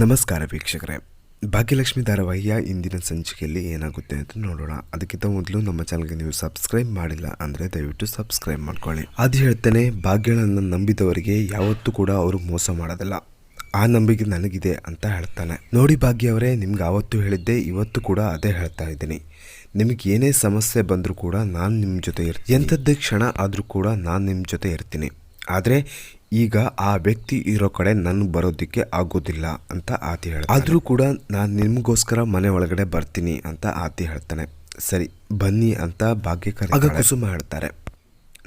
ನಮಸ್ಕಾರ ವೀಕ್ಷಕರೇ. ಭಾಗ್ಯಲಕ್ಷ್ಮಿ ಧಾರಾವಾಹಿಯ ಇಂದಿನ ಸಂಚಿಕೆಯಲ್ಲಿ ಏನಾಗುತ್ತೆ ಅಂತ ನೋಡೋಣ. ಅದಕ್ಕಿಂತ ಮೊದಲು ನಮ್ಮ ಚಾನಲ್ಗೆ ನೀವು ಸಬ್ಸ್ಕ್ರೈಬ್ ಮಾಡಿಲ್ಲ ಅಂದರೆ ದಯವಿಟ್ಟು ಸಬ್ಸ್ಕ್ರೈಬ್ ಮಾಡ್ಕೊಳ್ಳಿ. ಅದು ಹೇಳ್ತೇನೆ ಭಾಗ್ಯಳನ್ನು ನಂಬಿದವರಿಗೆ ಯಾವತ್ತೂ ಕೂಡ ಅವರು ಮೋಸ ಮಾಡೋದಿಲ್ಲ. ಆ ನಂಬಿಕೆ ನನಗಿದೆ ಅಂತ ಹೇಳ್ತಾನೆ. ನೋಡಿ ಭಾಗ್ಯ ಅವರೇ, ನಿಮ್ಗೆ ಆವತ್ತು ಹೇಳಿದ್ದೆ, ಇವತ್ತು ಕೂಡ ಅದೇ ಹೇಳ್ತಾ ಇದ್ದೀನಿ. ನಿಮಗೆ ಏನೇ ಸಮಸ್ಯೆ ಬಂದರೂ ಕೂಡ ನಾನು ನಿಮ್ಮ ಜೊತೆ ಇರ್ತೀನಿ. ಎಂಥದ್ದೇ ಕ್ಷಣ ಆದರೂ ಕೂಡ ನಾನು ನಿಮ್ಮ ಜೊತೆ ಇರ್ತೀನಿ. ಆದರೆ ಈಗ ಆ ವ್ಯಕ್ತಿ ಇರೋ ಕಡೆ ನಾನು ಬರೋದಕ್ಕೆ ಆಗೋದಿಲ್ಲ ಅಂತ ಆತಿ ಹೇಳ ಆದರೂ ಕೂಡ ನಾನು ನಿಮಗೋಸ್ಕರ ಮನೆ ಒಳಗಡೆ ಬರ್ತೀನಿ ಅಂತ ಆತಿ ಹೇಳ್ತಾನೆ. ಸರಿ ಬನ್ನಿ ಅಂತ ಭಾಗ್ಯ ಆಗ ಕುಸುಮ ಹೇಳ್ತಾರೆ.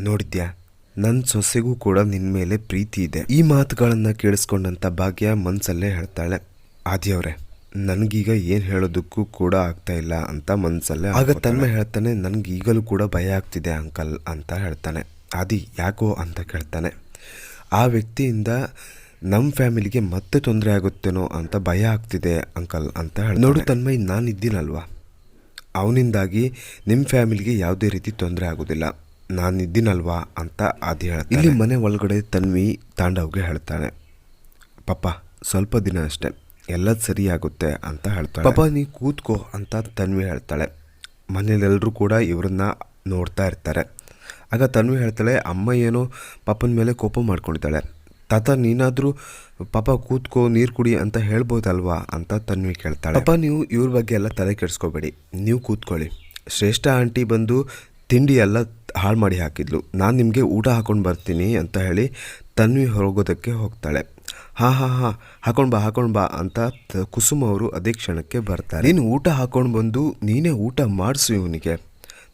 ನೋಡಿದ್ಯಾ? ನನ್ನ ಸೊಸೆಗೂ ಕೂಡ ನಿನ್ನ ಮೇಲೆ ಪ್ರೀತಿ ಇದೆ. ಈ ಮಾತುಗಳನ್ನು ಕೇಳಿಸ್ಕೊಂಡಂತ ಭಾಗ್ಯ ಮನ್ಸಲ್ಲೇ ಹೇಳ್ತಾಳೆ. ಆದಿಯವ್ರೆ ನನಗೀಗ ಏನು ಹೇಳೋದಕ್ಕೂ ಕೂಡ ಆಗ್ತಾ ಇಲ್ಲ ಅಂತ ಮನ್ಸಲ್ಲೇ ಆಗ ತನ್ಮೆ ಹೇಳ್ತಾನೆ ನನಗೆ ಈಗಲೂ ಕೂಡ ಭಯ ಆಗ್ತಿದೆ ಅಂಕಲ್ ಅಂತ ಹೇಳ್ತಾನೆ. ಆದಿ ಯಾಕೋ ಅಂತ ಕೇಳ್ತಾನೆ. ಆ ವ್ಯಕ್ತಿಯಿಂದ ನಮ್ಮ ಫ್ಯಾಮಿಲಿಗೆ ಮತ್ತೆ ತೊಂದರೆ ಆಗುತ್ತೇನೋ ಅಂತ ಭಯ ಆಗ್ತಿದೆ ಅಂಕಲ್ ಅಂತ ಹೇಳಿ ನೋಡು ತನ್ಮಯ್ ನಾನು ಇದ್ದೀನಲ್ವಾ? ಅವನಿಂದಾಗಿ ನಿಮ್ಮ ಫ್ಯಾಮಿಲಿಗೆ ಯಾವುದೇ ರೀತಿ ತೊಂದರೆ ಆಗೋದಿಲ್ಲ. ನಾನು ಇದ್ದೀನಲ್ವಾ ಅಂತ ಅದು ಹೇಳ್ತಾನೆ. ಇಲ್ಲಿ ಮನೆ ಒಳಗಡೆ ತನ್ವಿ ತಾಂಡವ್ಗೆ ಹೇಳ್ತಾನೆ. ಪಾಪ ಸ್ವಲ್ಪ ದಿನ ಅಷ್ಟೇ. ಎಲ್ಲ ಸರಿಯಾಗುತ್ತೆ ಅಂತ ಹೇಳ್ತಾಳೆ. ಪಾಪ ನೀ ಕೂತ್ಕೋ ಅಂತ ತನ್ವಿ ಹೇಳ್ತಾಳೆ. ಮನೇಲೆಲ್ಲರೂ ಕೂಡ ಇವ್ರನ್ನ ನೋಡ್ತಾ ಇರ್ತಾರೆ. ಆಗ ತನ್ವಿ ಹೇಳ್ತಾಳೆ, ಅಮ್ಮ ಏನೋ ಪಾಪನ ಮೇಲೆ ಕೋಪ ಮಾಡ್ಕೊಂಡಿದ್ದಾಳೆ. ತಾತ, ನೀನಾದರೂ ಪಾಪ ಕೂತ್ಕೋ, ನೀರು ಕುಡಿ ಅಂತ ಹೇಳ್ಬೋದಲ್ವಾ? ಅಂತ ತನ್ವಿ ಕೇಳ್ತಾಳೆ. ಪಾಪ, ನೀವು ಇವ್ರ ಬಗ್ಗೆ ಎಲ್ಲ ತಲೆ ಕೆಡಿಸ್ಕೋಬೇಡಿ. ನೀವು ಕೂತ್ಕೊಳ್ಳಿ. ಶ್ರೇಷ್ಠ ಆಂಟಿ ಬಂದು ತಿಂಡಿ ಎಲ್ಲ ಹಾಳು ಮಾಡಿ ಹಾಕಿದ್ಲು. ನಾನು ನಿಮಗೆ ಊಟ ಹಾಕೊಂಡು ಬರ್ತೀನಿ ಅಂತ ಹೇಳಿ ತನ್ವಿ ಹೋಗೋದಕ್ಕೆ ಹೋಗ್ತಾಳೆ. ಹಾ ಹಾ ಹಾ, ಹಾಕೊಂಡು ಬಾ ಹಾಕೊಂಡು ಬಾ ಅಂತ ಕುಸುಮ ಅವರು ಅದೇ ಕ್ಷಣಕ್ಕೆ ಬರ್ತಾರೆ. ನೀನು ಊಟ ಹಾಕೊಂಡು ಬಂದು ನೀನೇ ಊಟ ಮಾಡಿಸು ಇವನಿಗೆ.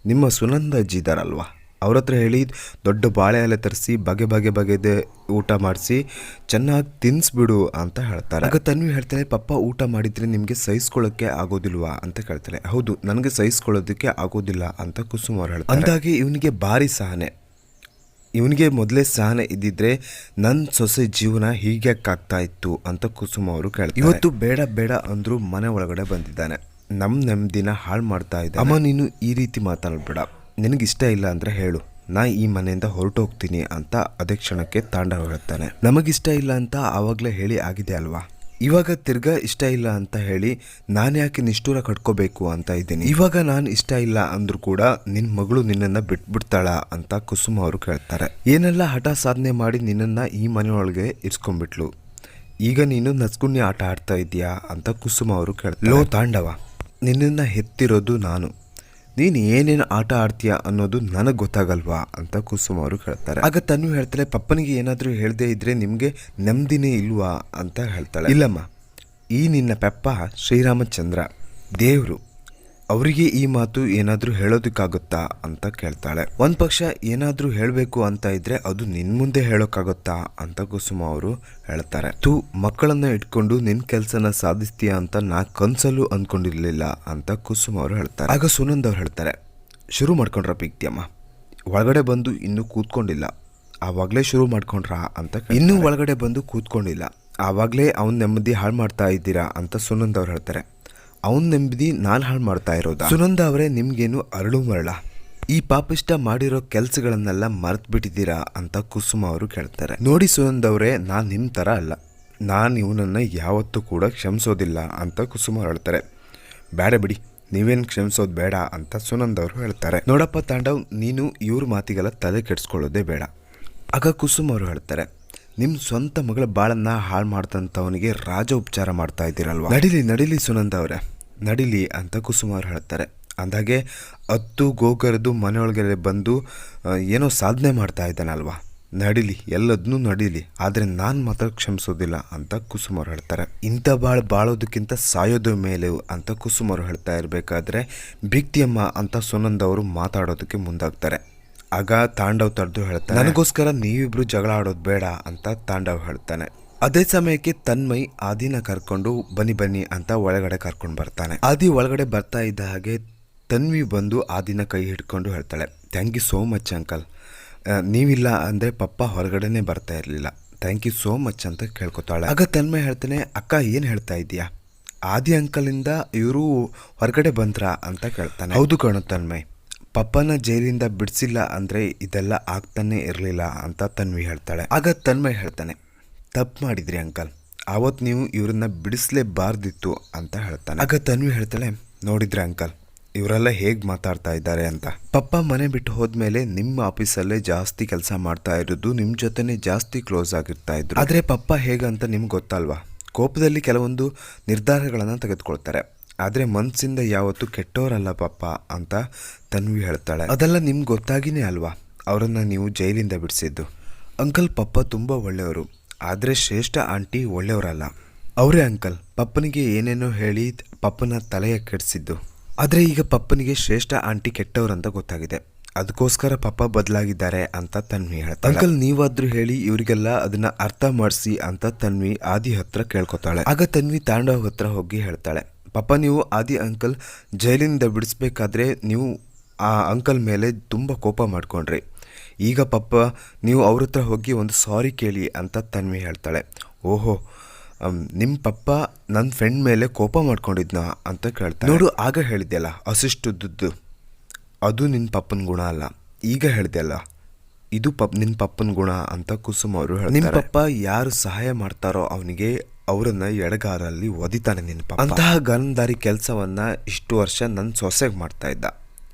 ನಿಮ್ಮ ಸುನಂದ ಅಜ್ಜಿ ಅವ್ರ ಹತ್ರ ಹೇಳಿ ದೊಡ್ಡ ಬಾಳೆ ಎಲೆ ತರಿಸಿ ಬಗೆ ಬಗೆ ಬಗೆದೆ ಊಟ ಮಾಡಿಸಿ ಚೆನ್ನಾಗಿ ತಿನ್ಸ್ಬಿಡು ಅಂತ ಹೇಳ್ತಾರೆ. ಆಗ ತನ್ವಿ ಹೇಳ್ತಾಳೆ ಪಪ್ಪ ಊಟ ಮಾಡಿದ್ರೆ ನಿಮಗೆ ಸಹಿಸ್ಕೊಳ್ಳೋಕ್ಕೆ ಆಗೋದಿಲ್ವಾ? ಅಂತ ಕೇಳ್ತಾಳೆ. ಹೌದು ನನಗೆ ಸಹಿಸ್ಕೊಳ್ಳೋದಕ್ಕೆ ಆಗೋದಿಲ್ಲ ಅಂತ ಕುಸುಮ್ ಅವ್ರು ಹೇಳ್ತಾರೆ. ಅಂದಾಗೆ ಇವನಿಗೆ ಭಾರಿ ಸಹನೆ. ಇವನಿಗೆ ಮೊದಲೇ ಸಹನೆ ಇದ್ದಿದ್ರೆ ನನ್ನ ಸೊಸೆ ಜೀವನ ಹೀಗೆ ಆಗ್ತಾ ಇತ್ತು ಅಂತ ಕುಸುಮ್ ಅವರು ಕೇಳ್ತಾರೆ. ಇವತ್ತು ಬೇಡ ಬೇಡ ಅಂದರೂ ಮನೆ ಒಳಗಡೆ ಬಂದಿದ್ದಾನೆ. ನಮ್ಮ ನೆಮ್ಮದಿನ ಹಾಳು ಮಾಡ್ತಾ ಇದ್ದ ಅಮ್ಮ ನೀನು ಈ ರೀತಿ ಮಾತಾಡ್ಬೇಡ. ನಿನಗಿಷ್ಟ ಇಲ್ಲ ಅಂದ್ರೆ ಹೇಳು. ನಾ ಈ ಮನೆಯಿಂದ ಹೊರಟೋಗ್ತೀನಿ ಅಂತ ಅದೇ ಕ್ಷಣಕ್ಕೆ ತಾಂಡ ಹೇಳ್ತಾನೆ. ನಮಗಿಷ್ಟ ಇಲ್ಲ ಅಂತ ಆವಾಗಲೇ ಹೇಳಿ ಆಗಿದೆ ಅಲ್ವಾ? ಇವಾಗ ತಿರ್ಗಾ ಇಷ್ಟ ಇಲ್ಲ ಅಂತ ಹೇಳಿ ನಾನು ಯಾಕೆ ನಿಷ್ಠೂರ ಕಟ್ಕೋಬೇಕು ಅಂತ ಇದ್ದೀನಿ. ಇವಾಗ ನಾನು ಇಷ್ಟ ಇಲ್ಲ ಅಂದ್ರೂ ಕೂಡ ನಿನ್ನ ಮಗಳು ನಿನ್ನನ್ನ ಬಿಟ್ಬಿಡ್ತಾಳ ಅಂತ ಕುಸುಮ ಅವರು ಕೇಳ್ತಾರೆ. ಏನೆಲ್ಲ ಹಠ ಸಾಧನೆ ಮಾಡಿ ನಿನ್ನನ್ನ ಈ ಮನೆಯೊಳಗೆ ಇರ್ಸ್ಕೊಂಡ್ಬಿಟ್ಲು? ಈಗ ನೀನು ನಸ್ಗುಣ್ಯ ಆಟ ಆಡ್ತಾ ಇದೀಯಾ ಅಂತ ಕುಸುಮ ಅವರು ಕೇಳ್ತಾರೆ. ಲೋ ತಾಂಡವ, ನಿನ್ನನ್ನು ಹೆತ್ತಿರೋದು ನಾನು. ನೀನು ಏನೇನು ಆಟ ಆಡ್ತೀಯ ಅನ್ನೋದು ನನಗೆ ಗೊತ್ತಾಗಲ್ವಾ ಅಂತ ಕುಸುಮ ಅವರು ಹೇಳ್ತಾರೆ. ಆಗ ತನ್ನು ಹೇಳ್ತಾಳೆ, ಪಪ್ಪನಿಗೆ ಏನಾದರೂ ಹೇಳದೇ ಇದ್ರೆ ನಿಮಗೆ ನೆಮ್ಮದಿನೇ ಇಲ್ವಾ? ಅಂತ ಹೇಳ್ತಾಳೆ. ಇಲ್ಲಮ್ಮ, ಈ ನಿನ್ನ ಪೆಪ್ಪ ಶ್ರೀರಾಮಚಂದ್ರ, ದೇವರು. ಅವರಿಗೆ ಈ ಮಾತು ಏನಾದರೂ ಹೇಳೋದಕ್ಕಾಗುತ್ತಾ ಅಂತ ಕೇಳ್ತಾಳೆ. ಒಂದ್ ಪಕ್ಷ ಏನಾದರೂ ಹೇಳಬೇಕು ಅಂತ ಇದ್ರೆ ಅದು ನಿನ್ ಮುಂದೆ ಹೇಳೋಕ್ಕಾಗುತ್ತಾ ಅಂತ ಕುಸುಮ ಅವರು ಹೇಳ್ತಾರೆ. ತು, ಮಕ್ಕಳನ್ನ ಇಟ್ಕೊಂಡು ನಿನ್ ಕೆಲಸನ ಸಾಧಿಸ್ತೀಯಾ ಅಂತ ನಾ ಕನ್ಸಲ್ಲೂ ಅನ್ಕೊಂಡಿರ್ಲಿಲ್ಲ ಅಂತ ಕುಸುಮ ಅವರು ಹೇಳ್ತಾರೆ. ಆಗ ಸುನಂದ್ ಅವ್ರು ಹೇಳ್ತಾರೆ, ಶುರು ಮಾಡ್ಕೊಂಡ್ರ ಪಿಕ್ತಿಯಮ್ಮ ಒಳಗಡೆ ಬಂದು ಇನ್ನೂ ಕೂತ್ಕೊಂಡಿಲ್ಲ. ಆವಾಗಲೇ ಶುರು ಮಾಡ್ಕೊಂಡ್ರಾ ಅಂತ. ಇನ್ನೂ ಒಳಗಡೆ ಬಂದು ಕೂತ್ಕೊಂಡಿಲ್ಲ. ಆವಾಗಲೇ ಅವ್ನ ನೆಮ್ಮದಿ ಹಾಳು ಮಾಡ್ತಾ ಇದ್ದೀರಾ ಅಂತ ಸುನಂದ್ ಅವ್ರು ಹೇಳ್ತಾರೆ. ಅವನ್ ನೆಮ್ಮದಿ ನಾನು ಹಾಳು ಮಾಡ್ತಾ ಇರೋದಾ? ಸುನಂದ ಅವರೇ, ನಿಮ್ಗೇನು ಅರಳು ಮರಳ? ಈ ಪಾಪಿಷ್ಟ ಮಾಡಿರೋ ಕೆಲಸಗಳನ್ನೆಲ್ಲ ಮರೆತು ಬಿಟ್ಟಿದ್ದೀರಾ ಅಂತ ಕುಸುಮ ಅವರು ಕೇಳ್ತಾರೆ. ನೋಡಿ ಸುನಂದ್ ಅವರೇ, ನಾನು ನಿಮ್ಮ ಥರ ಅಲ್ಲ. ನಾನು ಇವನನ್ನು ಯಾವತ್ತೂ ಕೂಡ ಕ್ಷಮಿಸೋದಿಲ್ಲ ಅಂತ ಕುಸುಮ ಹೇಳ್ತಾರೆ. ಬೇಡ ಬಿಡಿ, ನೀವೇನು ಕ್ಷಮಿಸೋದು ಬೇಡ ಅಂತ ಸುನಂದ್ ಅವರು ಹೇಳ್ತಾರೆ. ನೋಡಪ್ಪ ತಾಂಡವ್, ನೀನು ಇವ್ರ ಮಾತಿಗೆಲ್ಲ ತಲೆ ಕೆಡಿಸ್ಕೊಳ್ಳೋದೇ ಬೇಡ. ಆಗ ಕುಸುಮ ಅವರು ಹೇಳ್ತಾರೆ ನಿಮ್ಮ ಸ್ವಂತ ಮಗಳ ಬಾಳನ್ನ ಹಾಳು ಮಾಡ್ತಂಥವನಿಗೆ ರಾಜ ಉಪಚಾರ ಮಾಡ್ತಾ ಇದ್ದೀರಲ್ವಾ? ನಡಿಲಿ ನಡಿಲಿ ಸುನಂದ ಅವರೇ. ನಡಿಲಿ ಅಂತ ಕುಸುಮಾರ್ ಹೇಳ್ತಾರೆ. ಅಂದಾಗೆ ಹತ್ತು ಗೋಕರ್ದು ಮನೆಯೊಳಗೆ ಬಂದು ಏನೋ ಸಾಧನೆ ಮಾಡ್ತಾ ಇದ್ದಾನಲ್ವಾ? ನಡೀಲಿ ಎಲ್ಲದನ್ನೂ ನಡೀಲಿ, ಆದರೆ ನಾನು ಮಾತ್ರ ಕ್ಷಮಿಸೋದಿಲ್ಲ ಅಂತ ಕುಸುಮಾರು ಹೇಳ್ತಾರೆ. ಇಂಥ ಬಾಳು ಬಾಳೋದಕ್ಕಿಂತ ಸಾಯೋದು ಮೇಲೆ ಅಂತ ಕುಸುಮಾರು ಹೇಳ್ತಾ ಇರಬೇಕಾದ್ರೆ ಬಿಕ್ತಿಯಮ್ಮ ಅಂತ ಸುನಂದ್ ಅವರು ಮಾತಾಡೋದಕ್ಕೆ ಮುಂದಾಗ್ತಾರೆ. ಆಗ ತಾಂಡವ್ ತಡೆದು ಹೇಳ್ತಾರೆ ನನಗೋಸ್ಕರ ನೀವಿಬ್ರು ಜಗಳ ಆಡೋದು ಬೇಡ ಅಂತ ತಾಂಡವ್ ಹೇಳ್ತಾನೆ. ಅದೇ ಸಮಯಕ್ಕೆ ತನ್ಮಯ್ ಆದಿನ ಕರ್ಕೊಂಡು ಬನ್ನಿ ಬನ್ನಿ ಅಂತ ಒಳಗಡೆ ಕರ್ಕೊಂಡು ಬರ್ತಾನೆ. ಆದಿ ಒಳಗಡೆ ಬರ್ತಾ ಇದ್ದ ಹಾಗೆ ತನ್ವಿ ಬಂದು ಆದಿನ ಕೈ ಹಿಡ್ಕೊಂಡು ಹೇಳ್ತಾಳೆ thank you so much uncle ನೀವಿಲ್ಲ ಅಂದರೆ ಪಪ್ಪ ಹೊರಗಡೆನೇ ಬರ್ತಾ ಇರಲಿಲ್ಲ. ಥ್ಯಾಂಕ್ ಯು ಸೋ ಮಚ್ ಅಂತ ಕೇಳ್ಕೊತಾಳೆ. ಆಗ ತನ್ಮಯ್ ಹೇಳ್ತಾನೆ, ಅಕ್ಕ, ಏನು ಹೇಳ್ತಾ ಇದೀಯಾ ಆದಿ ಅಂಕಲಿಂದ ಇವರು ಹೊರಗಡೆ ಬಂದ್ರಾ ಅಂತ ಕೇಳ್ತಾನೆ. ಹೌದು ಕಣೋ ತನ್ಮಯ್ ಪಪ್ಪನ ಜೈಲಿಂದ ಬಿಡಿಸಿಲ್ಲ ಅಂದರೆ ಇದೆಲ್ಲ ಆಗ್ತಾನೆ ಇರಲಿಲ್ಲ ಅಂತ ತನ್ವಿ ಹೇಳ್ತಾಳೆ. ಆಗ ತನ್ಮಯ್ ಹೇಳ್ತಾನೆ ತಪ್ಪು ಮಾಡಿದ್ರಿ, ಅಂಕಲ್. ಆವತ್ತು ನೀವು ಇವ್ರನ್ನ ಬಿಡಿಸ್ಲೇಬಾರ್ದಿತ್ತು ಅಂತ ಹೇಳ್ತಾನೆ. ಆಗ ತನ್ವಿ ಹೇಳ್ತಾಳೆ, ನೋಡಿದ್ರೆ, ಅಂಕಲ್, ಇವರೆಲ್ಲ ಹೇಗೆ ಮಾತಾಡ್ತಾ ಇದ್ದಾರೆ ಅಂತ. ಪಪ್ಪ ಮನೆ ಬಿಟ್ಟು ಹೋದ್ಮೇಲೆ ನಿಮ್ಮ ಆಫೀಸಲ್ಲೇ ಜಾಸ್ತಿ ಕೆಲಸ ಮಾಡ್ತಾ ಇರೋದು ನಿಮ್ಮ ಜೊತೆನೇ ಜಾಸ್ತಿ ಕ್ಲೋಸ್ ಆಗಿರ್ತಾ ಇದ್ರು. ಆದರೆ ಪಪ್ಪ ಹೇಗಂತ ನಿಮ್ಗೆ ಗೊತ್ತಲ್ವಾ? ಕೋಪದಲ್ಲಿ ಕೆಲವೊಂದು ನಿರ್ಧಾರಗಳನ್ನು ತೆಗೆದುಕೊಳ್ತಾರೆ. ಆದರೆ ಮನಸ್ಸಿಂದ ಯಾವತ್ತೂ ಕೆಟ್ಟವರಲ್ಲ ಪಪ್ಪ ಅಂತ ತನ್ವಿ ಹೇಳ್ತಾಳೆ. ಅದೆಲ್ಲ ನಿಮ್ಗೆ ಗೊತ್ತಾಗಿನೇ ಅಲ್ವಾ? ಅವರನ್ನು ನೀವು ಜೈಲಿಂದ ಬಿಡಿಸಿದ್ದು. ಅಂಕಲ್, ಪಪ್ಪ ತುಂಬ ಒಳ್ಳೆಯವರು. ಆದರೆ ಶ್ರೇಷ್ಠ ಆಂಟಿ ಒಳ್ಳೆಯವರಲ್ಲ. ಅವರೇ ಅಂಕಲ್, ಪಪ್ಪನಿಗೆ ಏನೇನೋ ಹೇಳಿ ಪಪ್ಪನ ತಲೆಯ ಕೆಡಿಸಿದ್ದು. ಆದರೆ ಈಗ ಪಪ್ಪನಿಗೆ ಶ್ರೇಷ್ಠ ಆಂಟಿ ಕೆಟ್ಟವ್ರಂತ ಗೊತ್ತಾಗಿದೆ. ಅದಕ್ಕೋಸ್ಕರ ಪಪ್ಪ ಬದಲಾಗಿದ್ದಾರೆ ಅಂತ ತನ್ವಿ ಹೇಳ್ತಾರೆ ಅಂಕಲ್, ನೀವಾದ್ರೂ ಹೇಳಿ ಇವರಿಗೆಲ್ಲ ಅದನ್ನ ಅರ್ಥ ಮಾಡಿಸಿ ಅಂತ ತನ್ವಿ ಆದಿ ಹತ್ರ ಕೇಳ್ಕೊತಾಳೆ. ಆಗ ತನ್ವಿ ತಾಂಡವ ಹತ್ರ ಹೋಗಿ ಹೇಳ್ತಾಳೆ, ಪಪ್ಪ, ನೀವು ಆದಿ ಅಂಕಲ್ ಜೈಲಿನಿಂದ ಬಿಡಿಸ್ಬೇಕಾದ್ರೆ ನೀವು ಆ ಅಂಕಲ್ ಮೇಲೆ ತುಂಬ ಕೋಪ ಮಾಡ್ಕೊಂಡ್ರಿ. ಈಗ ಪಪ್ಪ ನೀವು ಅವ್ರ ಹತ್ರ ಹೋಗಿ ಒಂದು ಸಾರಿ ಕೇಳಿ ಅಂತ ತನ್ವಿ ಹೇಳ್ತಾಳೆ. ಓಹೋ ನಿಮ್ಮ ಪಪ್ಪ ನನ್ನ ಫ್ರೆಂಡ್ ಮೇಲೆ ಕೋಪ ಮಾಡ್ಕೊಂಡಿದ್ನ ಅಂತ ಕೇಳ್ತಾನೆ ನೋಡು ಆಗ ಹೇಳಿದ್ಯಲ್ಲ ಅಸಿಷ್ಟುದ್ದು ಅದು ನಿನ್ನ ಪಪ್ಪನ ಗುಣ ಅಲ್ಲ. ಈಗ ಹೇಳಿದೆಯಲ್ಲ ಇದು ಪಪ್ ನಿನ್ನ ಪಪ್ಪನ ಗುಣ ಅಂತ ಕುಸುಮ್ ಅವರು ಹೇಳಿ ನಿಮ್ಮ ಪಪ್ಪ ಯಾರು ಸಹಾಯ ಮಾಡ್ತಾರೋ ಅವನಿಗೆ ಅವರನ್ನ ಎಡಗಾರಲ್ಲಿ ಒದಿತಾನೆ ನಿನ್ನ ಪಪ್ಪ. ಅಂತಹ ಗಂಧಾರಿ ಕೆಲಸವನ್ನ ಇಷ್ಟು ವರ್ಷ ನನ್ನ ಸೊಸೆಗೆ ಮಾಡ್ತಾ ಇದ್ದ.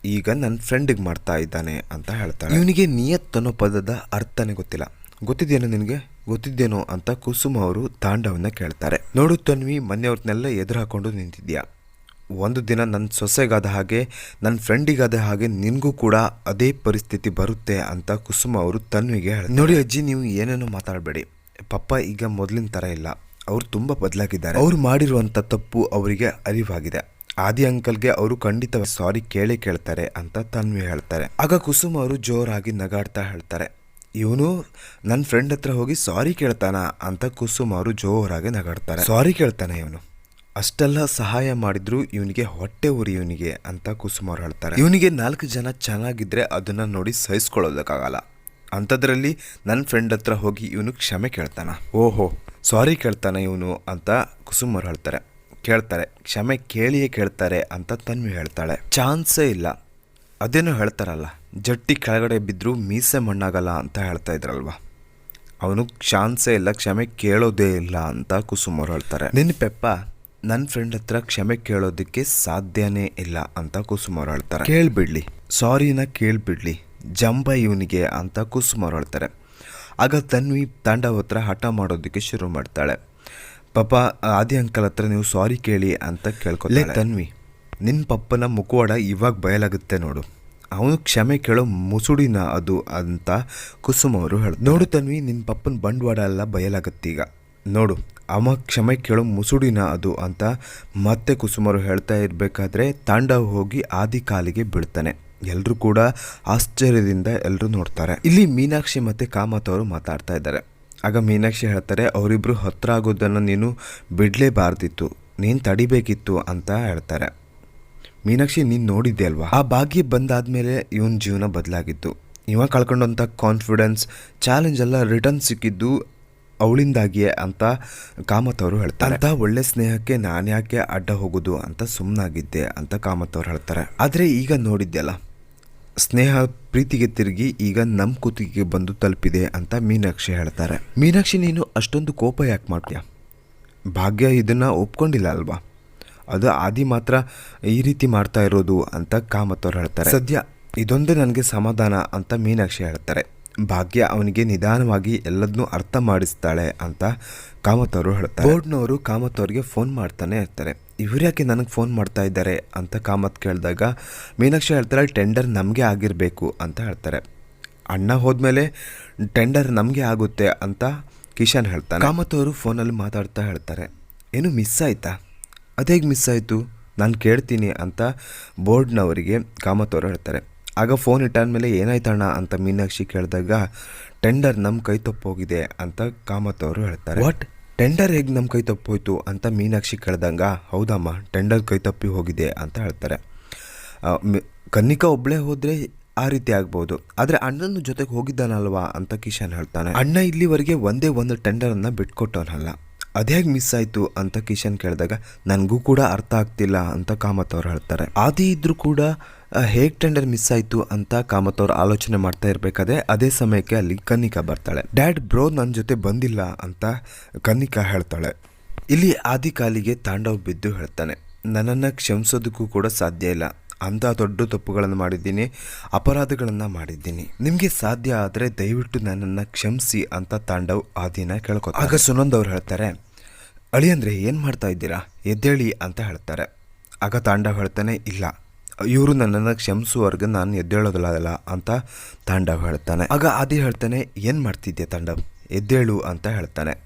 ಈಗ ನನ್ನ ಫ್ರೆಂಡಿಗೆ ಮಾಡ್ತಾ ಇದ್ದಾನೆ ಅಂತ ಹೇಳ್ತಾನೆ ಇವನಿಗೆ ನಿಯತ್ ಅನ್ನೋ ಪದದ ಅರ್ಥನೇ ಗೊತ್ತಿಲ್ಲ. ಗೊತ್ತಿದೆಯೋ ನಿನಗೆ? ಗೊತ್ತಿದ್ದೇನೋ ಅಂತ ಕುಸುಮ ಅವರು ತಾಂಡವನ್ನ ಕೇಳ್ತಾರೆ. ನೋಡು ತನ್ವಿ ಮನೆಯವ್ರನ್ನೆಲ್ಲ ಎದುರು ಹಾಕೊಂಡು ನಿಂತಿದ್ಯಾ? ಒಂದು ದಿನ ನನ್ನ ಸೊಸೆಗಾದ ಹಾಗೆ ನನ್ನ ಫ್ರೆಂಡಿಗಾದ ಹಾಗೆ ನಿನಗೂ ಕೂಡ ಅದೇ ಪರಿಸ್ಥಿತಿ ಬರುತ್ತೆ ಅಂತ ಕುಸುಮ ಅವರು ತನ್ವಿಗೆ ನೋಡಿ ಅಜ್ಜಿ ನೀವು ಏನೇನೋ ಮಾತಾಡಬೇಡಿ. ಪಪ್ಪ ಈಗ ಮೊದಲಿನ ಥರ ಇಲ್ಲ. ಅವ್ರು ತುಂಬ ಬದಲಾಗಿದ್ದಾರೆ. ಅವರು ಮಾಡಿರುವಂಥ ತಪ್ಪು ಅವರಿಗೆ ಅರಿವಾಗಿದೆ. ಆದಿ ಅಂಕಲ್ಗೆ ಅವರು ಖಂಡಿತ ಸಾರಿ ಕೇಳಿ ಕೇಳ್ತಾರೆ ಅಂತ ತನ್ವಿ ಹೇಳ್ತಾರೆ. ಆಗ ಕುಸುಮ್ ಅವರು ಜೋರಾಗಿ ನಗಾಡ್ತಾ ಹೇಳ್ತಾರೆ. ಇವನು ನನ್ನ ಫ್ರೆಂಡ್ ಹತ್ರ ಹೋಗಿ ಸಾರಿ ಕೇಳ್ತಾನ? ಅಂತ ಕುಸುಮ್ ಅವರು ಜೋರಾಗಿ ನಗಾಡ್ತಾರೆ. ಸಾರಿ ಕೇಳ್ತಾನೆ ಇವನು. ಅಷ್ಟೆಲ್ಲ ಸಹಾಯ ಮಾಡಿದ್ರು ಇವನಿಗೆ ಹೊಟ್ಟೆ ಉರಿ ಇವನಿಗೆ ಅಂತ ಕುಸುಮ್ ಅವ್ರು ಹೇಳ್ತಾರೆ. ಇವನಿಗೆ ನಾಲ್ಕು ಜನ ಚೆನ್ನಾಗಿದ್ರೆ ಅದನ್ನ ನೋಡಿ ಸಹಿಸ್ಕೊಳ್ಳೋದಕ್ಕಾಗಲ್ಲ. ಅಂಥದ್ರಲ್ಲಿ ನನ್ನ ಫ್ರೆಂಡ್ ಹತ್ರ ಹೋಗಿ ಇವನು ಕ್ಷಮೆ ಕೇಳ್ತಾನ? ಓಹೋ, ಸಾರಿ ಕೇಳ್ತಾನೆ ಇವನು, ಅಂತ ಕುಸುಮ್ ಅವ್ರು ಹೇಳ್ತಾರೆ. ಕೇಳ್ತಾರೆ, ಕ್ಷಮೆ ಕೇಳಿಯೇ ಕೇಳ್ತಾರೆ ಅಂತ ತನ್ವಿ ಹೇಳ್ತಾಳೆ. ಚಾನ್ಸೇ ಇಲ್ಲ. ಅದೇನೋ ಹೇಳ್ತಾರಲ್ಲ, ಜಟ್ಟಿ ಕೆಳಗಡೆ ಬಿದ್ದರೂ ಮೀಸೆ ಮಣ್ಣಾಗಲ್ಲ ಅಂತ ಹೇಳ್ತಾ ಇದ್ರಲ್ವ? ಅವನು, ಚಾನ್ಸೇ ಇಲ್ಲ, ಕ್ಷಮೆ ಕೇಳೋದೇ ಇಲ್ಲ ಅಂತ ಕುಸುಮರು ಹೇಳ್ತಾರೆ. ನಿನ್ನ ಪೆಪ್ಪ ನನ್ನ ಫ್ರೆಂಡ್ ಹತ್ರ ಕ್ಷಮೆ ಕೇಳೋದಕ್ಕೆ ಸಾಧ್ಯನೇ ಇಲ್ಲ ಅಂತ ಕುಸುಮರು ಹೇಳ್ತಾರೆ. ಕೇಳ್ಬಿಡ್ಲಿ. ಸಾರಿನ ಕೇಳ್ಬಿಡ್ಲಿ. ಜಂಬ ಇವನಿಗೆ ಅಂತ ಕುಸುಮರು ಹೇಳ್ತಾರೆ. ಆಗ ತನ್ವಿ ತಾಂಡವ ಹತ್ರ ಹಠ ಮಾಡೋದಕ್ಕೆ ಶುರು ಮಾಡ್ತಾಳೆ. ಪಾಪ ಆದಿ ಅಂಕಲ್ ಹತ್ರ ನೀವು ಸಾರಿ ಕೇಳಿ ಅಂತ ಕೇಳ್ಕೊಲೆ ತನ್ವಿ ನಿನ್ನ ಪಪ್ಪನ ಮುಖವಾಡ ಇವಾಗ ಬಯಲಾಗುತ್ತೆ ನೋಡು. ಅವನು ಕ್ಷಮೆ ಕೇಳೋ ಮುಸುಡಿನ ಅದು ಅಂತ ಕುಸುಮ್ ಅವರು ಹೇಳ ನೋಡು ತನ್ವಿ ನಿನ್ನ ಪಪ್ಪನ ಬಂಡವಾಳ ಎಲ್ಲ ಬಯಲಾಗತ್ತೀಗ ನೋಡು ಅವ ಕ್ಷಮೆ ಕೇಳೋ ಮುಸುಡಿನ ಅದು ಅಂತ ಮತ್ತೆ ಕುಸುಮರು ಹೇಳ್ತಾ ಇರಬೇಕಾದ್ರೆ ತಾಂಡವ್ ಹೋಗಿ ಆದಿ ಕಾಲಿಗೆ ಬೀಳ್ತಾನೆ. ಎಲ್ಲರೂ ಕೂಡ ಆಶ್ಚರ್ಯದಿಂದ ಎಲ್ಲರೂ ನೋಡ್ತಾರೆ. ಇಲ್ಲಿ ಮೀನಾಕ್ಷಿ ಮತ್ತು ಕಾಮತ್ ಅವರು ಮಾತಾಡ್ತಾ ಇದ್ದಾರೆ. ಆಗ ಮೀನಾಕ್ಷಿ ಹೇಳ್ತಾರೆ ಅವರಿಬ್ಬರು ಹತ್ರ ಆಗೋದನ್ನು ನೀನು ಬಿಡಲೇಬಾರ್ದಿತ್ತು, ನೀನು ತಡಿಬೇಕಿತ್ತು ಅಂತ ಹೇಳ್ತಾರೆ. ಮೀನಾಕ್ಷಿ, ನೀನು ನೋಡಿದ್ದೆ ಅಲ್ವಾ ಆ ಭಾಗ್ಯ ಬಂದಾದ್ಮೇಲೆ ಇವನ ಜೀವನ ಬದಲಾಗಿತ್ತು. ಇವ ಕಳ್ಕೊಂಡಂಥ ಕಾನ್ಫಿಡೆನ್ಸ್ ಚಾಲೆಂಜ್ ಎಲ್ಲ ರಿಟರ್ನ್ ಸಿಕ್ಕಿದ್ದು ಅವಳಿಂದಾಗಿಯೇ ಅಂತ ಕಾಮತ್ ಅವರು ಹೇಳ್ತಾರೆ. ಅಂತ ಒಳ್ಳೆ ಸ್ನೇಹಕ್ಕೆ ನಾನು ಯಾಕೆ ಅಡ್ಡ ಹೋಗೋದು ಅಂತ ಸುಮ್ಮನಾಗಿದ್ದೆ ಅಂತ ಕಾಮತ್ ಅವರು ಹೇಳ್ತಾರೆ. ಆದರೆ ಈಗ ನೋಡಿದ್ಯಲ್ಲ ಸ್ನೇಹ ಪ್ರೀತಿಗೆ ತಿರುಗಿ ಈಗ ನಮ್ಮ ಕೂತಿಗೆ ಬಂದು ತಲುಪಿದೆ ಅಂತ ಮೀನಾಕ್ಷಿ ಹೇಳ್ತಾರೆ. ಮೀನಾಕ್ಷಿ, ನೀನು ಅಷ್ಟೊಂದು ಕೋಪ ಯಾಕೆ ಮಾಡ್ತೀಯ? ಭಾಗ್ಯ ಇದನ್ನು ಒಪ್ಕೊಂಡಿಲ್ಲ ಅಲ್ವಾ? ಅದು ಆದಿ ಮಾತ್ರ ಈ ರೀತಿ ಮಾಡ್ತಾ ಇರೋದು ಅಂತ ಕಾಮತ್ ಅವ್ರು ಹೇಳ್ತಾರೆ. ಸದ್ಯ ಇದೊಂದೇ ನನಗೆ ಸಮಾಧಾನ ಅಂತ ಮೀನಾಕ್ಷಿ ಹೇಳ್ತಾರೆ. ಭಾಗ್ಯ ಅವನಿಗೆ ನಿಧಾನವಾಗಿ ಎಲ್ಲದನ್ನೂ ಅರ್ಥ ಮಾಡಿಸ್ತಾಳೆ ಅಂತ ಕಾಮತ್ ಅವರು ಹೇಳ್ತಾರೆ. ಬೋರ್ಡ್ನವರು ಕಾಮತ್ ಅವ್ರಿಗೆ ಫೋನ್ ಮಾಡ್ತಾನೆ ಇರ್ತಾರೆ. ಇವ್ರು ಯಾಕೆ ನನಗೆ ಫೋನ್ ಮಾಡ್ತಾ ಇದ್ದಾರೆ ಅಂತ ಕಾಮತ್ ಕೇಳಿದಾಗ, ಮೀನಾಕ್ಷಿ ಹೇಳ್ತಾರೆ ಟೆಂಡರ್ ನಮಗೆ ಆಗಿರಬೇಕು ಅಂತ ಹೇಳ್ತಾರೆ. ಅಣ್ಣ ಹೋದ್ಮೇಲೆ, ಟೆಂಡರ್ ನಮಗೆ ಆಗುತ್ತೆ ಅಂತ ಕಿಶನ್ ಹೇಳ್ತಾನೆ. ಕಾಮತ್ ಅವರು ಫೋನಲ್ಲಿ ಮಾತಾಡ್ತಾ ಹೇಳ್ತಾರೆ. ಏನು ಮಿಸ್ ಆಯ್ತಾ? ಅದೇಗೆ ಮಿಸ್ ಆಯಿತು? ನಾನು ಕೇಳ್ತೀನಿ ಅಂತ ಬೋರ್ಡ್ನವರಿಗೆ ಕಾಮತ್ ಅವರು ಹೇಳ್ತಾರೆ. ಆಗ ಫೋನ್ ಇಟ್ಟಾದ್ಮೇಲೆ ಏನಾಯ್ತಣ್ಣ ಅಂತ ಮೀನಾಕ್ಷಿ ಕೇಳಿದಾಗ, ಟೆಂಡರ್ ನಮ್ಮ ಕೈ ತಪ್ಪೋಗಿದೆ ಅಂತ ಕಾಮತ್ ಅವರು ಹೇಳ್ತಾರೆ. ವಾಟ್ ಟೆಂಡರ್ ಹೇಗೆ ನಮ್ಮ ಕೈ ತಪ್ಪೋಯ್ತು ಅಂತ ಮೀನಾಕ್ಷಿ ಕೇಳ್ದಂಗ, ಹೌದಮ್ಮ, ಟೆಂಡರ್ ಕೈ ತಪ್ಪಿ ಹೋಗಿದೆ ಅಂತ ಹೇಳ್ತಾರೆ. ಕನ್ನಿಕಾ ಒಬ್ಳೇ ಹೋದ್ರೆ ಆ ರೀತಿ ಆಗ್ಬೋದು. ಆದರೆ ಅಣ್ಣನ ಜೊತೆಗೆ ಹೋಗಿದ್ದಾನಲ್ವಾ ಅಂತ ಕಿಶನ್ ಹೇಳ್ತಾನೆ. ಅಣ್ಣ ಇಲ್ಲಿವರೆಗೆ ಒಂದೇ ಒಂದು ಟೆಂಡರನ್ನು ಬಿಟ್ಕೊಟ್ಟವನಲ್ಲ. ಅದ್ಯಾಗ ಮಿಸ್ ಆಯಿತು ಅಂತ ಕಿಶನ್ ಕೇಳಿದಾಗ, ನನಗೂ ಕೂಡ ಅರ್ಥ ಆಗ್ತಿಲ್ಲ ಅಂತ ಕಾಮತ್ ಅವ್ರು ಹೇಳ್ತಾರೆ. ಆದಿ ಇದ್ರೂ ಕೂಡ ಹೇಗೆ ಟೆಂಡರ್ ಮಿಸ್ ಆಯಿತು ಅಂತ ಕಾಮತ್ ಅವ್ರು ಆಲೋಚನೆ ಮಾಡ್ತಾ ಇರಬೇಕಾದ್ರೆ ಅದೇ ಸಮಯಕ್ಕೆ ಅಲ್ಲಿ ಕನ್ನಿಕಾ ಬರ್ತಾಳೆ. ಡ್ಯಾಡ್ ಬ್ರೋ ನನ್ನ ಜೊತೆ ಬಂದಿಲ್ಲ ಅಂತ ಕನ್ನಿಕಾ ಹೇಳ್ತಾಳೆ. ಇಲ್ಲಿ ಆದಿ ಕಾಲಿಗೆ ತಾಂಡವ್ ಬಿದ್ದು ಹೇಳ್ತಾನೆ. ನನ್ನನ್ನು ಕ್ಷಮಿಸೋದಕ್ಕೂ ಕೂಡ ಸಾಧ್ಯ ಇಲ್ಲ. ಅಂಥ ದೊಡ್ಡ ತಪ್ಪುಗಳನ್ನು ಮಾಡಿದ್ದೀನಿ, ಅಪರಾಧಗಳನ್ನು ಮಾಡಿದ್ದೀನಿ. ನಿಮಗೆ ಸಾಧ್ಯ ಆದರೆ ದಯವಿಟ್ಟು ನನ್ನನ್ನು ಕ್ಷಮಿಸಿ ಅಂತ ತಾಂಡವ್ ಆದಿನ ಕೇಳ್ಕೊ ಆಗ ಸುನಂದ್ ಅವ್ರು ಹೇಳ್ತಾರೆ, ಅಳಿ ಅಂದರೆ ಏನು ಮಾಡ್ತಾ ಇದ್ದೀರಾ? ಎದ್ದೇಳಿ ಅಂತ ಹೇಳ್ತಾರೆ. ಆಗ ತಾಂಡವ್ ಹೇಳ್ತಾನೆ, ಇಲ್ಲ. ಇವರು ನನ್ನನ್ನು ಕ್ಷಮಿಸುವವರೆಗೆ ನಾನು ಎದ್ದೇಳೋದಲ್ಲ ಅಂತ ತಾಂಡವ್ ಹೇಳ್ತಾನೆ. ಆಗ ಆದಿ ಹೇಳ್ತಾನೆ, ಏನು ಮಾಡ್ತಿದ್ದೆ ತಾಂಡವ್? ಎದ್ದೇಳು ಅಂತ ಹೇಳ್ತಾನೆ.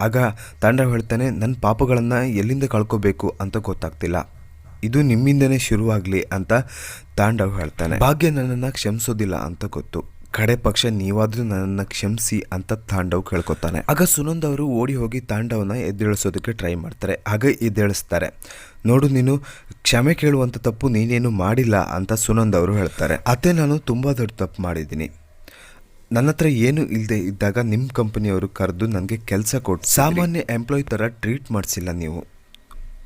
ಆಗ ತಾಂಡವ್ ಹೇಳ್ತಾನೆ ನನ್ನ ಪಾಪಗಳನ್ನು ಎಲ್ಲಿಂದ ಕಳ್ಕೋಬೇಕು ಅಂತ ಗೊತ್ತಾಗ್ತಿಲ್ಲ. ಇದು ನಿಮ್ಮಿಂದನೇ ಶುರುವಾಗಲಿ ಅಂತ ತಾಂಡವ್ ಹೇಳ್ತಾನೆ. ಭಾಗ್ಯ ನನ್ನನ್ನು ಕ್ಷಮಿಸೋದಿಲ್ಲ ಅಂತ ಗೊತ್ತು. ಕಡೆ ಪಕ್ಷ ನೀವಾದ್ರೂ ನನ್ನನ್ನು ಕ್ಷಮಿಸಿ ಅಂತ ತಾಂಡವ್ ಕೇಳ್ಕೊತಾನೆ. ಆಗ ಸುನಂದ್ ಅವರು ಓಡಿ ಹೋಗಿ ತಾಂಡವನ ಎದ್ದೇಳಿಸೋದಕ್ಕೆ ಟ್ರೈ ಮಾಡ್ತಾರೆ. ಆಗ ಎದ್ದೇಳಿಸ್ತಾರೆ. ನೋಡು ನೀನು, ಕ್ಷಮೆ ಕೇಳುವಂಥ ತಪ್ಪು ನೀನೇನು ಮಾಡಿಲ್ಲ ಅಂತ ಸುನಂದ್ ಅವರು ಹೇಳ್ತಾರೆ. ಅತ್ತೆ ನಾನು ತುಂಬ ದೊಡ್ಡ ತಪ್ಪು ಮಾಡಿದ್ದೀನಿ. ನನ್ನ ಹತ್ರ ಏನು ಇಲ್ಲದೆ ಇದ್ದಾಗ ನಿಮ್ಮ ಕಂಪನಿಯವರು ಕರೆದು ನನಗೆ ಕೆಲಸ ಕೊಟ್ಟು ಸಾಮಾನ್ಯ ಎಂಪ್ಲಾಯ್ ಥರ ಟ್ರೀಟ್ ಮಾಡಿಸಿಲ್ಲ ನೀವು.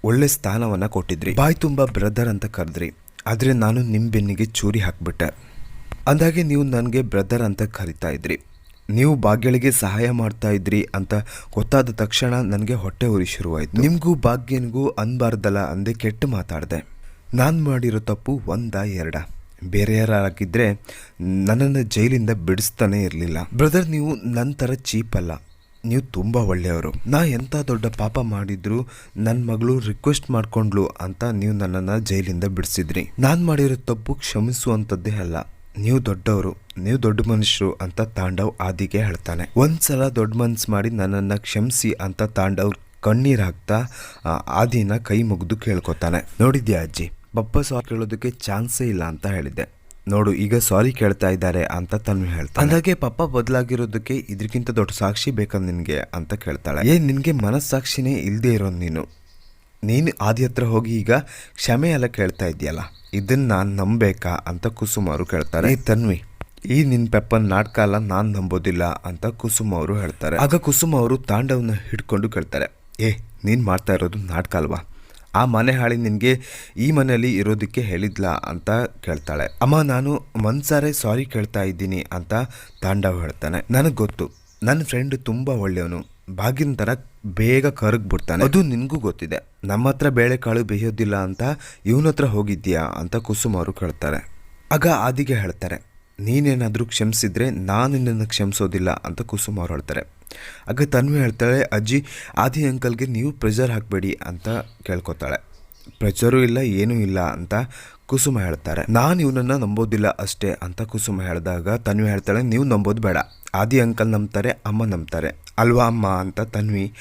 ಒಳ್ಳೆ ಸ್ಥಾನವನ್ನು ಕೊಟ್ಟಿದ್ರಿ. ಬಾಯ್ ತುಂಬ ಬ್ರದರ್ ಅಂತ ಕರೆದ್ರಿ. ಆದರೆ ನಾನು ನಿಮ್ಮ ಬೆನ್ನಿಗೆ ಚೂರಿ ಹಾಕ್ಬಿಟ್ಟೆ. ಅಂದಾಗೆ ನೀವು ನನಗೆ ಬ್ರದರ್ ಅಂತ ಕರಿತಾ ಇದ್ರಿ. ನೀವು ಭಾಗ್ಯಳಿಗೆ ಸಹಾಯ ಮಾಡ್ತಾ ಇದ್ರಿ ಅಂತ ಗೊತ್ತಾದ ತಕ್ಷಣ ನನಗೆ ಹೊಟ್ಟೆ ಉರಿ ಶುರುವಾಯಿತು. ನಿಮಗೂ ಭಾಗ್ಯನಿಗೂ ಅನ್ಬಾರ್ದಲ್ಲ ಅಂದೆ ಕೆಟ್ಟು ಮಾತಾಡಿದೆ. ನಾನು ಮಾಡಿರೋ ತಪ್ಪು ಒಂದ ಎರಡ. ಬೇರೆ ಯಾರಾಗಿದ್ದರೆ ನನ್ನನ್ನು ಜೈಲಿಂದ ಬಿಡಿಸ್ತಾನೇ ಇರಲಿಲ್ಲ. ಬ್ರದರ್ ನೀವು ನನ್ನ ಥರ ಚೀಪ್ ಅಲ್ಲ. ನೀವು ತುಂಬ ಒಳ್ಳೆಯವರು. ನಾ ಎಂಥ ದೊಡ್ಡ ಪಾಪ ಮಾಡಿದ್ರು ನನ್ನ ಮಗಳು ರಿಕ್ವೆಸ್ಟ್ ಮಾಡ್ಕೊಂಡ್ಲು ಅಂತ ನೀವು ನನ್ನನ್ನು ಜೈಲಿಂದ ಬಿಡಿಸಿದ್ರಿ. ನಾನು ಮಾಡಿರೋ ತಪ್ಪು ಕ್ಷಮಿಸುವಂಥದ್ದೇ ಅಲ್ಲ. ನೀವು ದೊಡ್ಡವರು, ನೀವು ದೊಡ್ಡ ಮನುಷ್ಯರು ಅಂತ ತಾಂಡವ್ ಆದಿಗೆ ಹೇಳ್ತಾನೆ. ಒಂದ್ಸಲ ದೊಡ್ಡ ಮನ್ಸು ಮಾಡಿ ನನ್ನನ್ನು ಕ್ಷಮಿಸಿ ಅಂತ ತಾಂಡವ್ ಕಣ್ಣೀರು ಹಾಕ್ತಾ ಆದಿನ ಕೈ ಮುಗಿದು ಕೇಳ್ಕೊತಾನೆ. ನೋಡಿದ್ಯಾ ಅಜ್ಜಿ? ಪಪ್ಪ ಸಾರಿ ಕೇಳೋದಕ್ಕೆ ಚಾನ್ಸೇ ಇಲ್ಲ ಅಂತ ಹೇಳಿದ್ದೆ. ನೋಡು, ಈಗ ಸಾರಿ ಕೇಳ್ತಾ ಇದ್ದಾರೆ ಅಂತ ತನ್ವಿ ಹೇಳ್ತಾನೆ. ಅಂದಾಗೆ ಪಪ್ಪ ಬದಲಾಗಿರೋದಕ್ಕೆ ಇದಕ್ಕಿಂತ ದೊಡ್ಡ ಸಾಕ್ಷಿ ಬೇಕಾ ನಿನಗೆ ಅಂತ ಕೇಳ್ತಾಳೆ. ಏ ನಿನಗೆ ಮನಸ್ಸಾಕ್ಷಿನೇ ಇಲ್ಲದೆ ಇರೋ ನೀನು? ನೀನು ಆದಿ ಹತ್ರ ಹೋಗಿ ಈಗ ಕ್ಷಮೆ ಎಲ್ಲ ಕೇಳ್ತಾ ಇದೆಯಲ್ಲ ಇದನ್ನ ನಾನು ನಂಬೇಕಾ ಅಂತ ಕುಸುಮ ಅವರು ಕೇಳ್ತಾರೆ. ತನ್ವಿ, ಈ ನಿನ್ ಪೆಪ್ಪನ್ ನಾಟಕ ಅಲ್ಲ ನಾನು ನಂಬೋದಿಲ್ಲ ಅಂತ ಕುಸುಮ ಅವರು ಹೇಳ್ತಾರೆ. ಆಗ ಕುಸುಮ ಅವರು ತಾಂಡವನ್ನ ಹಿಡ್ಕೊಂಡು ಕೇಳ್ತಾರೆ. ಏ, ನೀನು ಮಾಡ್ತಾ ಇರೋದು ನಾಟಕ ಅಲ್ವಾ? ಆ ಮನೆ ಹಾಳಿ ನಿನಗೆ ಈ ಮನೆಯಲ್ಲಿ ಇರೋದಕ್ಕೆ ಹೇಳಿದ್ಲಾ ಅಂತ ಕೇಳ್ತಾಳೆ. ಅಮ್ಮ, ನಾನು ಮನ್ಸಾರೆ ಸಾರಿ ಕೇಳ್ತಾ ಇದ್ದೀನಿ ಅಂತ ತಾಂಡವ್ ಹೇಳ್ತಾನೆ. ನನಗೆ ಗೊತ್ತು ನನ್ನ ಫ್ರೆಂಡ್ ತುಂಬ ಒಳ್ಳೆಯವನು. ಭಾಗ್ಯನ ಥರ ಬೇಗ ಕರಗ್ಬಿಡ್ತಾನೆ ಅದು ನಿನಗೂ ಗೊತ್ತಿದೆ. ನಮ್ಮ ಹತ್ರ ಬೇಳೆಕಾಳು ಬೇಯೋದಿಲ್ಲ ಅಂತ ಇವನ ಹತ್ರ ಹೋಗಿದ್ಯಾ ಅಂತ ಕುಸುಮ ಅವರು ಕೇಳ್ತಾರೆ. ಆಗ ಆದಿಗೆ ಹೇಳ್ತಾರೆ, ನೀನೇನಾದರೂ ಕ್ಷಮಿಸಿದ್ರೆ ನಾನು ನಿನ್ನನ್ನು ಕ್ಷಮಿಸೋದಿಲ್ಲ ಅಂತ ಕುಸುಮ ಅವರು ಹೇಳ್ತಾರೆ. ಆಗ ತನ್ವಿ ಹೇಳ್ತಾಳೆ, ಅಜ್ಜಿ, ಆದಿ ಅಂಕಲ್ಗೆ ನೀವು ಪ್ರೆಷರ್ ಹಾಕಬೇಡಿ ಅಂತ ಕೇಳ್ಕೊತಾಳೆ. ಪ್ರೆಷರು ಇಲ್ಲ, ಏನೂ ಇಲ್ಲ ಅಂತ ಕುಸುಮ ಹೇಳ್ತಾರೆ. ನಾನು ಇವನನ್ನ ನಂಬೋದಿಲ್ಲ ಅಷ್ಟೇ ಅಂತ ಕುಸುಮ ಹೇಳಿದಾಗ ತನ್ವಿ ಹೇಳ್ತಾಳೆ, ನೀವು ನಂಬೋದು ಬೇಡ. ಆದಿ ಅಂಕಲ್ ನಂಬ್ತಾರೆ, ಅಮ್ಮ ನಂಬ್ತಾರೆ. ಅಲ್ವಾ ಅಮ್ಮ? ಅಂತ ತನ್ವಿ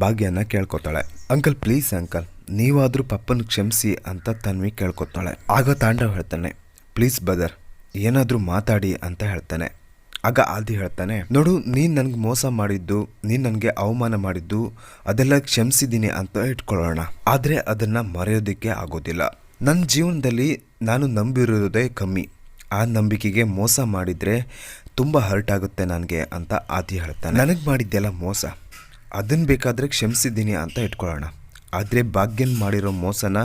ಭಾಗ್ಯನ ಕೇಳ್ಕೊತಾಳೆ. ಅಂಕಲ್ ಪ್ಲೀಸ್ ಅಂಕಲ್, ನೀವಾದರೂ ಪಪ್ಪನ ಕ್ಷಮಿಸಿ ಅಂತ ತನ್ವಿ ಕೇಳ್ಕೊತಾಳೆ. ಆಗ ತಾಂಡವ್ ಹೇಳ್ತಾನೆ ಪ್ಲೀಸ್ ಬದರ್ ಏನಾದರೂ ಮಾತಾಡಿ ಅಂತ ಹೇಳ್ತಾನೆ. ಆಗ ಆದಿ ಹೇಳ್ತಾನೆ, ನೋಡು, ನೀನು ನನಗೆ ಮೋಸ ಮಾಡಿದ್ದು, ನೀನು ನನಗೆ ಅವಮಾನ ಮಾಡಿದ್ದು, ಅದೆಲ್ಲ ಕ್ಷಮಿಸಿದ್ದೀನಿ ಅಂತ ಇಟ್ಕೊಳ್ಳೋಣ. ಆದರೆ ಅದನ್ನು ಮರೆಯೋದಕ್ಕೆ ಆಗೋದಿಲ್ಲ. ನನ್ನ ಜೀವನದಲ್ಲಿ ನಾನು ನಂಬಿರೋದೇ ಕಮ್ಮಿ. ಆ ನಂಬಿಕೆಗೆ ಮೋಸ ಮಾಡಿದರೆ ತುಂಬ ಹರ್ಟ್ ಆಗುತ್ತೆ ನನಗೆ, ಅಂತ ಆದಿ ಹೇಳ್ತಾನೆ. ನನಗೆ ಮಾಡಿದ್ದೆಲ್ಲ ಮೋಸ. ಅದನ್ನು ಬೇಕಾದರೆ ಕ್ಷಮಿಸಿದ್ದೀನಿ ಅಂತ ಇಟ್ಕೊಳ್ಳೋಣ. ಆದರೆ ಭಾಗ್ಯನ್ ಮಾಡಿರೋ ಮೋಸನ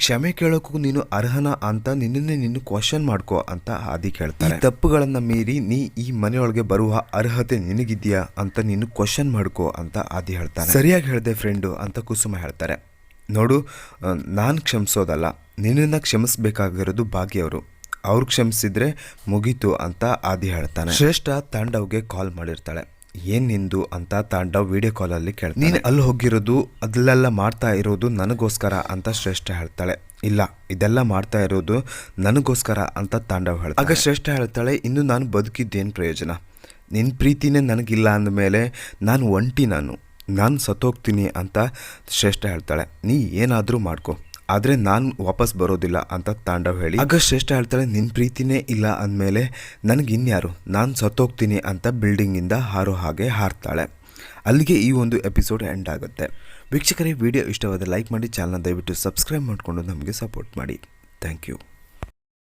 ಕ್ಷಮೆ ಕೇಳೋಕ್ಕೂ ನೀನು ಅರ್ಹನ ಅಂತ ನಿನ್ನನ್ನೇ ನೀನು ಕ್ವಶನ್ ಮಾಡ್ಕೋ ಅಂತ ಆದಿ ಕೇಳ್ತಾರೆ. ತಪ್ಪುಗಳನ್ನು ಮೀರಿ ನೀ ಈ ಮನೆಯೊಳಗೆ ಬರುವ ಅರ್ಹತೆ ನಿನಗಿದೆಯಾ ಅಂತ ನೀನು ಕ್ವಶನ್ ಮಾಡ್ಕೋ ಅಂತ ಆದಿ ಹೇಳ್ತಾನೆ ಸರಿಯಾಗಿ ಹೇಳಿದೆ ಫ್ರೆಂಡು ಅಂತ ಕುಸುಮ ಹೇಳ್ತಾರೆ. ನೋಡು ನಾನು ಕ್ಷಮಿಸೋದಲ್ಲ, ನಿನ್ನನ್ನು ಕ್ಷಮಿಸಬೇಕಾಗಿರೋದು ಭಾಗ್ಯವರು. ಅವ್ರು ಕ್ಷಮಿಸಿದ್ರೆ ಮುಗೀತು ಅಂತ ಆದಿ ಹೇಳ್ತಾನೆ. ಶ್ರೇಷ್ಠ ತಾಂಡವ್ಗೆ ಕಾಲ್ ಮಾಡಿರ್ತಾಳೆ. ಏನ್ ನಿಂದು ಅಂತ ತಾಂಡವ್ ವಿಡಿಯೋ ಕಾಲಲ್ಲಿ ಕೇಳ್ತಾನೆ. ನೀನು ಅಲ್ಲಿ ಹೋಗಿರೋದು ಅದಲ್ಲೆಲ್ಲ ಮಾಡ್ತಾ ಇರೋದು ನನಗೋಸ್ಕರ ಅಂತ ಶ್ರೇಷ್ಠ ಹೇಳ್ತಾಳೆ. ಇಲ್ಲ, ಇದೆಲ್ಲ ಮಾಡ್ತಾ ಇರೋದು ನನಗೋಸ್ಕರ ಅಂತ ತಾಂಡವ್ ಹೇಳ್ತಾಳೆ ಆಗ ಶ್ರೇಷ್ಠ ಹೇಳ್ತಾಳೆ, ಇನ್ನು ನಾನು ಬದುಕಿದ್ದೇನು ಪ್ರಯೋಜನ? ನಿನ್ನ ಪ್ರೀತಿನೇ ನನಗಿಲ್ಲ ಅಂದಮೇಲೆ ನಾನು ಒಂಟಿ ನಾನು. ನಾನು ಸತ್ತೋಗ್ತೀನಿ ಅಂತ ಶ್ರೇಷ್ಠ ಹೇಳ್ತಾಳೆ. ನೀ ಏನಾದರೂ ಮಾಡ್ಕೊ. ಆದರೆ ನಾನು ವಾಪಸ್ ಬರೋದಿಲ್ಲ ಅಂತ ತಾಂಡವ್ ಹೇಳಿ ಆಗ ಶ್ರೇಷ್ಠ ಹೇಳ್ತಾಳೆ ನಿನ್ನ ಪ್ರೀತಿನೇ ಇಲ್ಲ ಅಂದಮೇಲೆ ನನಗೆ ಇನ್ಯಾರು? ನಾನು ಸತ್ತೋಗ್ತೀನಿ ಅಂತ ಬಿಲ್ಡಿಂಗಿಂದ ಹಾರೋ ಹಾಗೆ ಹಾರ್ತಾಳೆ. ಅಲ್ಲಿಗೆ ಈ ಒಂದು ಎಪಿಸೋಡ್ ಎಂಡ್ ಆಗುತ್ತೆ. ವೀಕ್ಷಕರೇ, ವಿಡಿಯೋ ಇಷ್ಟವಾದ ಲೈಕ್ ಮಾಡಿ, ಚಾನಲ್ನ ದಯವಿಟ್ಟು ಸಬ್ಸ್ಕ್ರೈಬ್ ಮಾಡಿಕೊಂಡು ನಮಗೆ ಸಪೋರ್ಟ್ ಮಾಡಿ. Thank you.